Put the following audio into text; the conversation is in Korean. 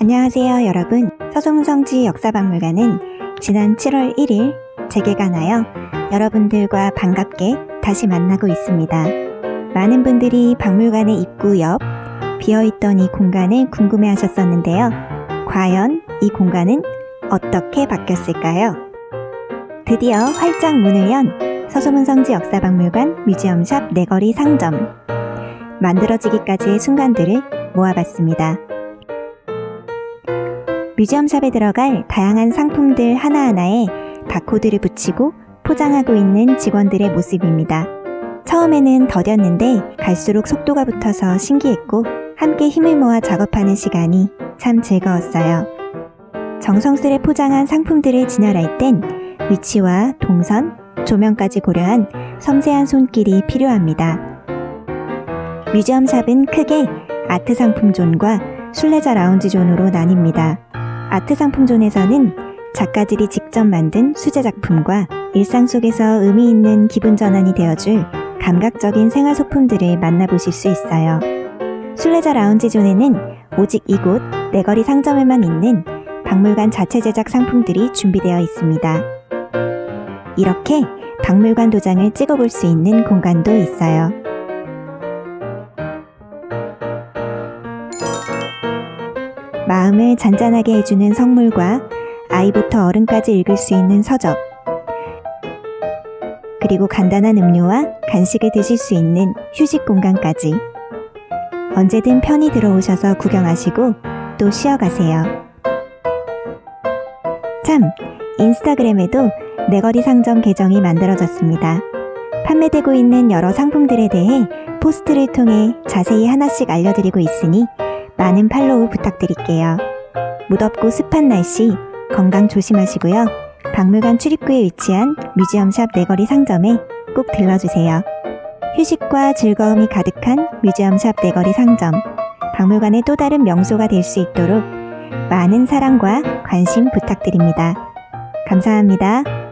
안녕하세요, 여러분. 서소문성지 역사박물관은 지난 7월 1일 재개관하여 여러분들과 반갑게 다시 만나고 있습니다. 많은 분들이 박물관의 입구 옆 비어있던 이 공간을 궁금해 하셨었는데요. 과연 이 공간은 어떻게 바뀌었을까요? 드디어 활짝 문을 연 서소문성지 역사박물관 뮤지엄샵 내거리 상점. 만들어지기까지의 순간들을 모아봤습니다. 뮤지엄샵에 들어갈 다양한 상품들 하나하나에 바코드를 붙이고 포장하고 있는 직원들의 모습입니다. 처음에는 더뎠는데 갈수록 속도가 붙어서 신기했고 함께 힘을 모아 작업하는 시간이 참 즐거웠어요. 정성스레 포장한 상품들을 진열할 땐 위치와 동선, 조명까지 고려한 섬세한 손길이 필요합니다. 뮤지엄 샵은 크게 아트 상품 존과 순례자 라운지 존으로 나뉩니다. 아트 상품존에서는 작가들이 직접 만든 수제 작품과 일상 속에서 의미 있는 기분 전환이 되어줄 감각적인 생활 소품들을 만나보실 수 있어요. 순례자 라운지 존에는 오직 이곳 내거리 상점에만 있는 박물관 자체 제작 상품들이 준비되어 있습니다. 이렇게 박물관 도장을 찍어볼 수 있는 공간도 있어요. 마음을 잔잔하게 해주는 성물과 아이부터 어른까지 읽을 수 있는 서적, 그리고 간단한 음료와 간식을 드실 수 있는 휴식 공간까지. 언제든 편히 들어오셔서 구경하시고 또 쉬어가세요. 참, 인스타그램에도 내거리 상점 계정이 만들어졌습니다. 판매되고 있는 여러 상품들에 대해 포스트를 통해 자세히 하나씩 알려드리고 있으니 많은 팔로우 부탁드릴게요. 무덥고 습한 날씨 건강 조심하시고요. 박물관 출입구에 위치한 뮤지엄샵 내거리 상점에 꼭 들러주세요. 휴식과 즐거움이 가득한 뮤지엄샵 내거리 상점. 박물관의 또 다른 명소가 될 수 있도록 많은 사랑과 관심 부탁드립니다. 감사합니다.